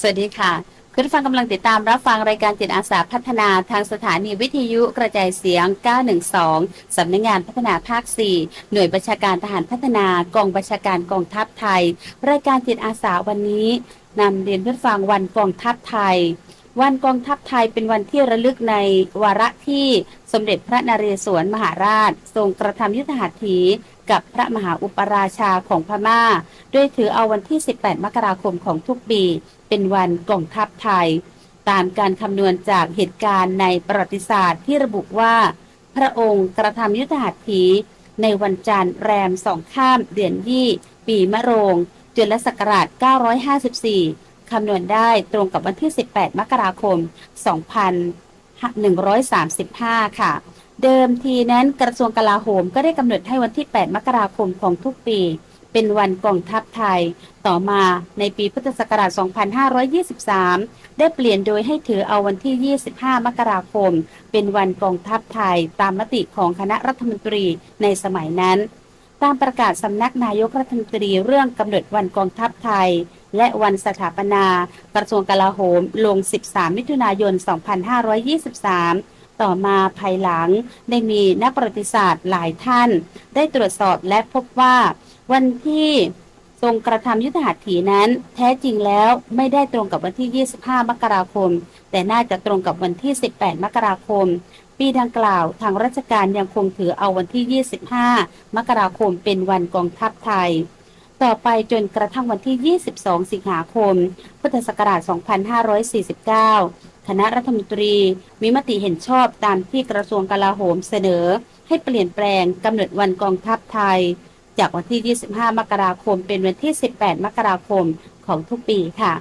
สวัสดีค่ะคุณผู้ฟังกำลังติดตามรับฟังรายการจิตอาสาพัฒนาทางสถานีวิทยุกระจายเสียง 912 สำนักงานพัฒนาภาค 4 หน่วยประชาการทหารพัฒนากองประชาการกองทัพไทย รายการจิตอาสาวันนี้นำเรียนเพื่อฟังวันกองทัพไทย วันกองทัพไทยเป็นวันที่ระลึกในวาระที่สมเด็จพระนเรศวรมหาราช ทรงกระทำยุทธหัตถีกับพระมหาอุปราชาของพม่า โดยถือเอาวันที่ 18 มกราคมของทุกปี เป็นวันกองทัพไทย ตามการคำนวณจากเหตุการณ์ในประวัติศาสตร์ที่ระบุว่า พระองค์กระทำยุทธหัตถีในวันจันทร์แรมสองข้ามเดือนยี่ ปีมะโรงจุลศักราช 954 คำนวณได้ตรงกับวันที่ 18 มกราคม 2135 ค่ะ เดิมทีนั้นกระทรวงกลาโหมก็ได้กำหนดให้วันที่ 8 มกราคมของทุกปี เป็นวันกองทัพไทย ต่อมาในปีพุทธศักราช 2523 ได้เปลี่ยนโดยให้ถือเอาวันที่ 25 มกราคม เป็นวันกองทัพไทย ตามมติของคณะรัฐมนตรีในสมัยนั้น ตามประกาศสำนักนายกรัฐมนตรีเรื่องกำหนดวันกองทัพไทย และวันสถาปนา กระทรวงกลาโหมลง 13 มิถุนายน 2523ต่อมาภายหลังได้มีนักประวัติศาสตร์หลายท่าน ได้ตรวจสอบและพบว่า วันที่ทรงกระทำยุทธหัตถีนั้น แท้จริงแล้วไม่ได้ตรงกับวันที่ 25 มกราคม แต่น่าจะตรงกับวันที่ 18 มกราคม ปีดังกล่าวทางราชการยังคงถือเอาวันที่ 25 มกราคมเป็นวันกองทัพไทย ต่อไปจนกระทั่งวันที่ 22 สิงหาคม พุทธศักราช 2549 คณะรัฐมนตรีมีมติเห็นชอบตามที่กระทรวงกลาโหมเสนอ ให้เปลี่ยนแปลงกำหนดวันกองทัพไทย จากวันที่ 25 มกราคม เป็นวันที่ 18 มกราคมของทุกปีค่ะ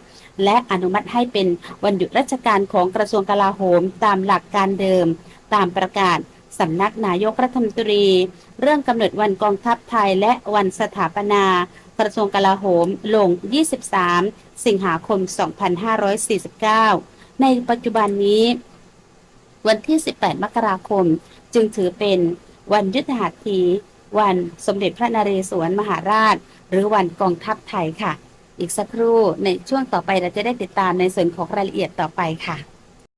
และอนุมัติให้เป็นวันหยุดราชการของกระทรวงกลาโหมตามหลักการเดิม ตามประกาศสำนักนายกรัฐมนตรี เรื่องกำหนดวันกองทัพไทยและวันสถาปนา กระทรวงกลาโหมลง 23 สิงหาคม 2549 ในปัจจุบันนี้ วันที่ 18 มกราคม จึงถือเป็นวันยุทธหัตถี วันสมเด็จพระนเรศวรมหาราช หรือวันกองทัพไทยค่ะ อีกสักครู่ในช่วงต่อไปเราจะได้ติดตามในส่วนของรายละเอียดต่อไปค่ะ